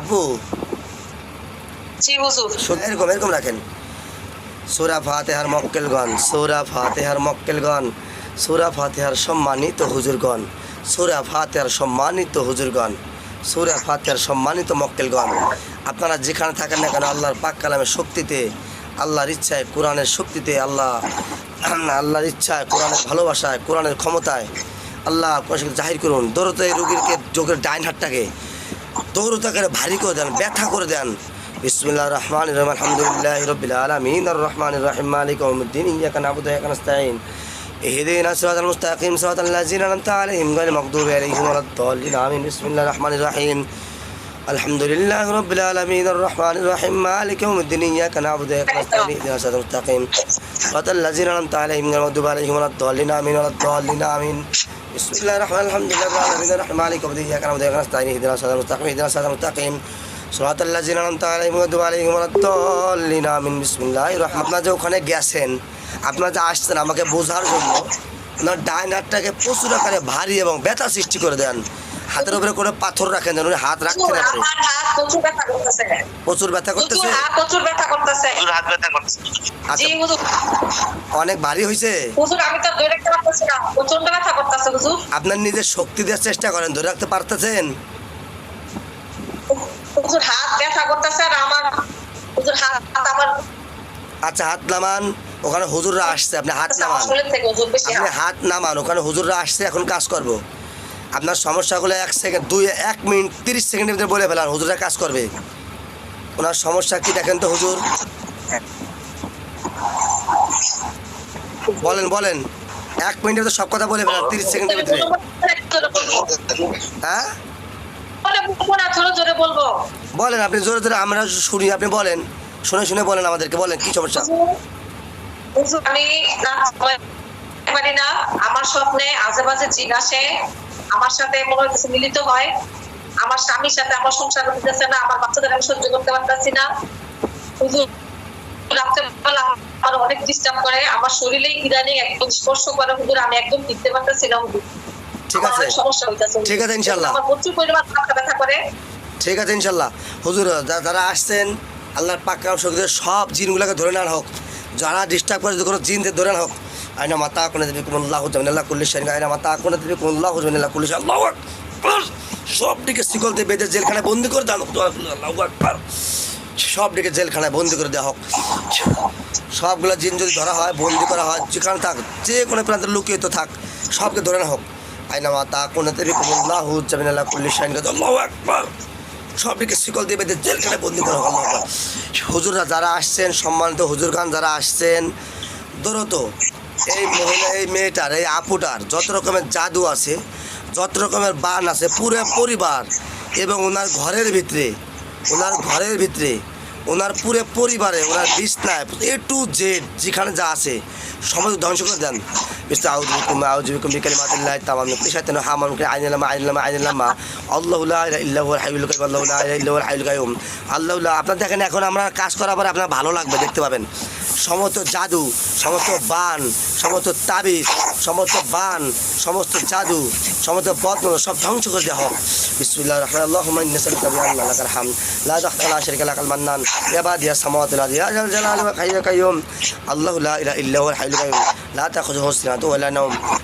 আপু জি হুজুর। এরকম এরকম রাখেন। সুরা ফাতেহার মক্কেলগণ সুরা ফাতেহার মক্কেলগণ সুরা ফাতেহার সম্মানিত হুজুরগণ সুরা ফাতেহার সম্মানিত হুজুরগণ সুরা ফাতেহার সম্মানিত মক্কেলগণ। আপনারা যেখানে থাকেন না কেন আল্লাহর পাক কালামের শক্তিতে আল্লাহর ইচ্ছায় কোরআনের শক্তিতে আল্লাহ আল্লাহর ইচ্ছায় কোরআনের ভালোবাসায় কোরআনের ক্ষমতায় আল্লাহ কোরআন জাহির করুন দৌড়তে এই রোগীকে যোগের ডাইন হাতটাকে দৌড়তাকে ভারী করে দেন ব্যথা করে দেন বিসমুল্লাহ রহমান রহিম আলহামদুলিল্লাহ রবিল আলমিন রহমান রহিম মালিক ওমুদ্দিন ইয়াকা নাবুদু ইয়াকা নাস্তাইন اهدنا الصراط المستقيم صراط الذين انعمت عليهم غير المغضوب عليهم ولا الضالين امين بسم الله الرحمن الرحيم الحمد لله رب العالمين الرحمن الرحيم مالك يوم الدين اياك نعبد واياك نستعين اهدنا الصراط المستقيم صراط الذين انعمت عليهم غير المغضوب عليهم ولا الضالين امين ولا الضالين امين بسم الله الرحمن الحمد لله رب العالمين الرحمن مالك يوم الدين اياك نعبد واياك نستعين اهدنا الصراط المستقيم اهدنا الصراط المستقيم صراط الذين انعمت عليهم غير المغضوب عليهم ولا الضالين امين بسم الله الرحمن আপনারা যে ওখানে গেছেন আপনারা যে আসছেন আমাকে বোঝার জন্য ওনার ডাইন হাতটাকে প্রচুর আকারে ভারী এবং ব্যথা সৃষ্টি করে দেন হাতের উপরে করে পাথর রাখেন যেন উনি হাত রাখতে না পারে। আমার হাত প্রচুর ব্যথা করতেছে। প্রচুর ব্যথা করতেছে? হুজুর হাত প্রচুর ব্যথা করতেছে। হুজুর হাত ব্যথা করছে আচ্ছা জি হুজুর। অনেক ভারী হয়েছে হুজুর আমি তো ধরে রাখতে পারতেছি না। প্রচণ্ড ব্যথা করতেছে হুজুর। আপনার নিজের শক্তি দেওয়ার চেষ্টা করেন ধরে রাখতে পারতেছেন? হুজুর হাত ব্যথা করতেছে আর আমার হুজুর হাত আমার আচ্ছা হাত নামান ওখানে হুজুররা আসছে আপনি হাত নামান। হুজুর বেশি আপনি হাত। হাত নামান ওখানে হুজুররা আসছে এখন কাজ করব। আপনার সমস্যাগুলো এক সেকেন্ড দুই, এক মিনিট, তিরিশ সেকেন্ডের ভিতরে বলে ফেলান, হুজুররা কাজ করবে। ওনার সমস্যা কি দেখেন তো, হুজুর? বলেন বলেন। এক মিনিটের তো সব কথা বলে ফেলান, তিরিশ সেকেন্ডের ভিতরে। হ্যাঁ? বলেন, আপনি জোরে জোরে আমরা শুনি, আপনি বলেন। শুনে শুনে বলেন আমাদেরকে, বলেন কি সমস্যা? আমি পারি না। আমার স্বপ্নে আজে বাজে জিন আসে। আমার সাথে মনে হচ্ছে মিলিত হয়। আমার স্বামীর সাথে আমার সংসার করতেছে না। আমার বাচ্চাদের আমি সহ্য করতে পারতেছি না। রাত্রেবেলা আমার অনেক ডিস্টার্ব করে। আমার শরীরে ইদানিং একদম স্পর্শ করে। হুজুর আমি একদম টিকতে পারতেছি না হুজুর। ঠিক আছে। সমস্যা হইতেছে ঠিক আছে, ইনশাআল্লাহ। আমার প্রচুর পরিমাণ মাথা ব্যথা করে। ঠিক আছে ইনশাল্লাহ হুজুর যারা আসছেন আল্লাহর সব জিনগুলোকে ধরে নেওয়া হোক। যারা ডিস্টার্ব করে কোনো জিনদের ধরে নেওয়া হোক আইনা মাতা কোনে দেবে কুমুল্লাহ জামিনাল্লাহ কুল্লি শাহিন আইনা মাতা কোনে দেবে কুমুল্লাহ জামিনাল্লাহ কুল্লি শাহ আল্লাহু আকবার সবটিকে শিকলতে বেঁধে জেলখানায় বন্দি করে দেওয়া হোক আল্লাহু আকবার সবটিকে জেলখানায় বন্দি করে দেওয়া হোক সবগুলো জিন যদি ধরা হয় বন্দি করা হয় যেখানে থাক যে কোনো প্রান্তে লুকিয়ে তো থাক সবকে ধরে নেওয়া হোক আইনা মাতা কোনে দেবে কুমুল্লাহ জামিনাল্লাহ কুল্লি শাহিন আল্লাহু আকবার সবটিকে শিকল দিয়ে বেঁধে জেলখানায় বন্দি করা আল্লাহু হুজুররা যারা আসছেন সম্মানিত হুজুর খান যারা আসছেন দূরত এই মহিলা, এই মেয়েটার, এই আপুটার যত রকমের জাদু আছে, যত রকমের বান আছে, পুরো পরিবার এবং ওনার ঘরের ভিতরে, ওনার ঘরের ভিতরে, ওনার পুরো পরিবারে ওনার বিছনায়, এ টু জেড যেখানে যা আছে, সমস্ত ধ্বংস করে দেন। আপনার দেখেন, এখন আমরা কাজ করার পরে আপনার ভালো লাগবে, দেখতে পাবেন। সমস্ত জাদু, সমস্ত বান, সমস্ত তাবিজ, সমস্ত বান, সমস্ত জাদু, সমস্ত বদন সব ধ্বংস করে দেওয়া হোক। বিসমুল্লাহ রহমান আল্লাহ ইন্নী নাসআলুকা বিআন্না লাল শেখ আল মান্নান। ইয়া দিয়া ইয়া জাল জালালি আল্লাহু লা ইলাহা ইল্লা হুয়াল হাইয়ুল কাইয়ুম লা তাখুযুহু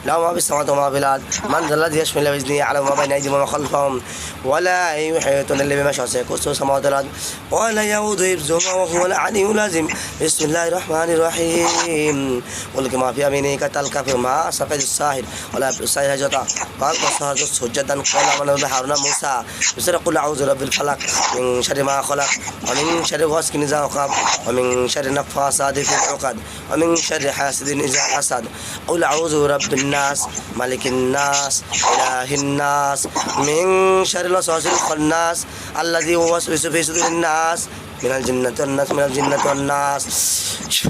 لا ما في السماوات وما في الأرض من ذا الذي يشمل إلا على ما بين أيديهم وما خلفهم. ولا يحيطون إلا بما شاء. سيكون السماوات والارض ولا يعود حفظهما وهو العلي العظيم. بسم الله الرحمن الرحيم. قل ما في يمينك تلقف ما سقط الساحر ولا يبلغ الساحر هجرة. قال فصهر سجدا قال من هارون موسى. بسر قل أعوذ برب الفلق. من شر ما خلق. ومن شر غاسق إذا وقب. ومن شر نفاسات في العقد. ومن شر حاسد إذا حسد. قل أعوذ برب الناس. নাস মালিকিন নাস ইলাহিন নাস মিন শারিল ওয়াসওয়াসিল খান্নাস আল্লাযী ওয়াসওয়াসু ফি সুদুরিন নাস মিনাল জিন্নাতি ওয়ান নাস মিনাল জিন্নাতি ওয়ান নাস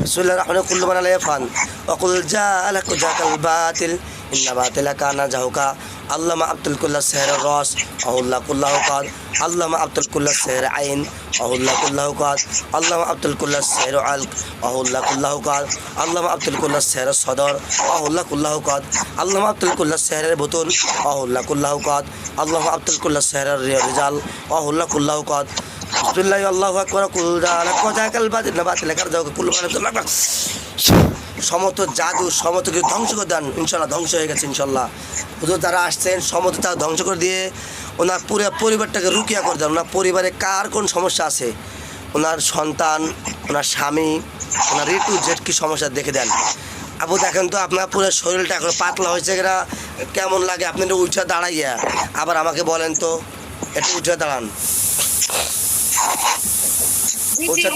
বিসমিল্লাহির রহমানির রহিম কুল্লু মান আলাইহি ফান ওয়া কুল জাআ লাকুজাকাল তেলাকা না জাহুকা। আল্লামা আব্দুল কুল্লাহ সেহের রস অহুল্লাহ কুল্লাহ কাদ। আল্লামা আব্দুল কুল্লাহ সেহের আইন অহুল্লাহ কুল্লাহ কাদ। আল্লামা আব্দুল কুল্লাহ সেহের আলক অহুল্লাহ কুল্লাহ কাদ। আল্লামা আব্দুল কুল্লাহ সেহের সদর অহুল্লাহ কুল্লাহ কাদ। আল্লামা আব্দুল কুল্লাহ সেহের বুতুন অহুল্লাহ কুল্লাহ কাদ। আল্লামা আব্দুল কুল্লাহ সেহের রিজাল অহুল্লাহ কুল্লাহ কাদ। আব্দুল্লাহ আল্লাহ আকবর কুলদা কোথায় কাল বাদ না বাতিল কার যাও কুল সমত জাদু সমত কিছু ধ্বংস করে দেন। ইনশাল্লাহ ধ্বংস হয়ে গেছে ইনশাল্লাহ হুজুর যারা আসছেন সমত তা ধ্বংস করে দিয়ে ওনার পুরো পরিবারটাকে রুকিয়া করে দেন। ওনার পরিবারে কার কোন সমস্যা আছে? ওনার সন্তান, ওনার স্বামী, ওনার ঋতু জেট কী সমস্যা দেখে দেন। আপু, দেখেন তো আপনার পুরো শরীরটা এখন পাতলা হয়েছে কিনা? কেমন লাগে? আপনি উঠে দাঁড়াইয়া। আবার আমাকে বলেন তো, একটু উঠে দাঁড়ান। বলছেন-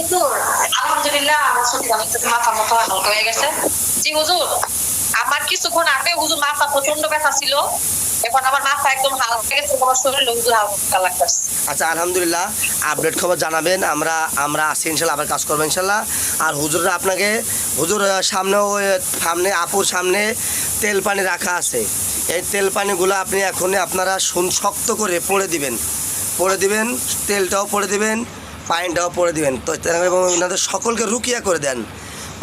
আলহামদুলিল্লাহ আমার শরীর অনেকটা মাথা মতো হালকা হয়ে গেছে। জি হুজুর। আমার কিছুক্ষণ আগে হুজুর মাথা প্রচণ্ড ব্যথা ছিল। এখন আমার মাথা একদম হালকা গেছে আমার শরীর হুজুর হালকা লাগতেছে। আচ্ছা আলহামদুলিল্লাহ। আপডেট খবর জানাবেন আমরা আমরা আসি ইনশাল্লাহ আবার কাজ করব ইনশাল্লাহ। আর হুজুররা আপনাকে হুজুর সামনে ওই সামনে আপুর সামনে তেল পানি রাখা আছে। এই তেল পানিগুলো আপনি এখনই আপনারা শক্ত করে পড়ে দিবেন। পড়ে দিবেন তেলটাও পড়ে দিবেন পানিটাও পরে দিবেন। তো এবং ওনাদের সকলকে রুকিয়া করে দেন।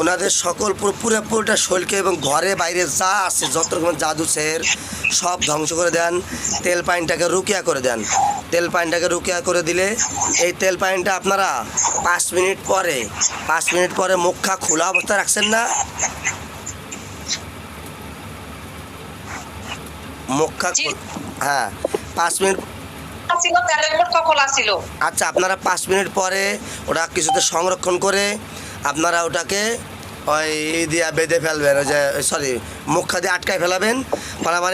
ওনাদের সকল পুরো পুরো পুরোটা শরীরকে এবং ঘরে বাইরে যা আছে যত রকম জাদু সের সব ধ্বংস করে দেন। তেল পানিটাকে রুকিয়া করে দেন। তেল পানিটাকে রুকিয়া করে দিলে এই তেল পানিটা আপনারা পাঁচ মিনিট পরে পাঁচ মিনিট পরে মুখা খোলা অবস্থায় রাখছেন না? মুখা। হ্যাঁ পাঁচ মিনিট আচ্ছা আপনারা পাঁচ মিনিট পরে ওটা কিছুতে সংরক্ষণ করে আপনারা ওটাকে ওই দিয়া বেঁধে ফেলবেন, ওই যে সরি মুখা দিয়ে আটকায় ফেলাবেন।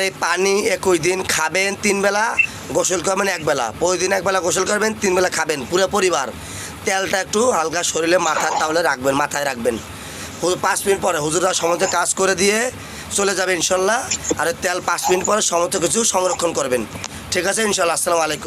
এই পানি একুশ দিন খাবেন তিন বেলা, গোসল করবেন এক বেলা। প্রতিদিন এক বেলা গোসল করবেন, তিন বেলা খাবেন, পুরো পরিবার। তেলটা একটু হালকা শরীরে মাথার তাহলে রাখবেন, মাথায় রাখবেন। পাঁচ মিনিট পরে হুজুরা সমস্ত কাজ করে দিয়ে চলে যাবে ইনশাল্লাহ। আর তেল পাঁচ মিনিট পরে সমস্ত কিছু সংরক্ষণ করবেন। ঠিক আছে, ইনশাল্লাহ, আসসালামু আলাইকুম।